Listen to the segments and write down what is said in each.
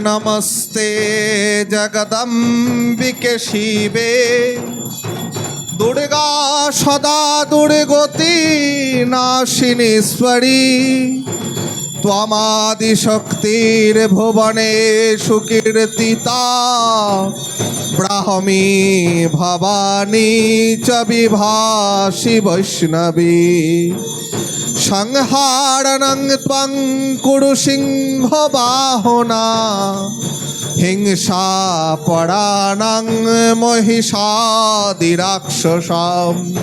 নমস্তে জগদম্বিকে শিবে। দুর্গা সদা দুর্গতি নাশিনীশ্বরী ত্বমাদি শক্তির ভুবনে সুকীর্তিতা ব্রাহ্মী ভবানী চ বিভাসি বৈষ্ণবী। সংহারণং ত্বং কুরু সিংহ বাহনা। হিংসা পরাণং মহিষাদিরাক্ষসাম।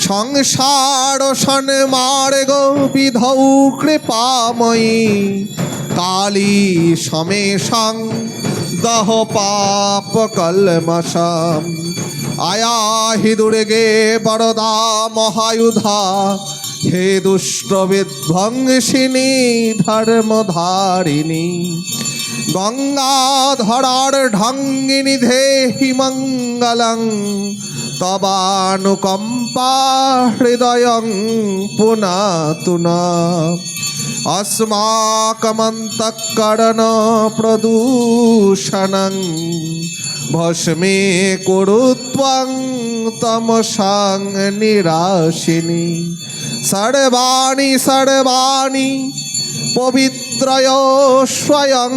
সংসার সন্মার্গ বিধৌ কৃপাময়ী। কালী সমেশং দহ পাপ কলমশম। আয়া হি দুর্গে বরদা মহায়ুধা। হে দুষ্ট বিধ্বংসিনী ধর্মধারিণী। গঙ্গা ধরার ঢঙ্গিনি ধেহি মঙ্গলং, তবানুকম্পা হৃদয়ং পুনাতুন। অস্মাকমন্তকরণ প্রদূষণং, ভস্মে কুরুত্বং তমসাং নিরাশিনী। সর্বাণি সর্বাণি পবিত্রয় স্বয়ং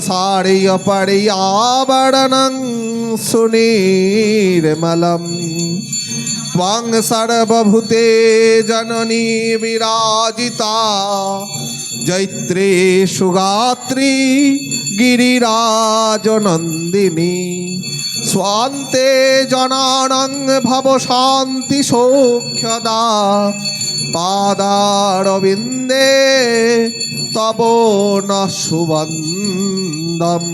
সাড়িয় পড়িয়া বরণং सुनिर्मलम् त्वं सर्वभूते जननी विराजिता जैत्रे सुगात्री गिरिराजनन्दिनी स्वान्ते जनानं भवशान्ति सौख्यदा पादारविन्दे तव न सुबन्दम्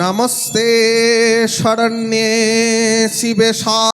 নমস্তে শরণ্যে শিবে সা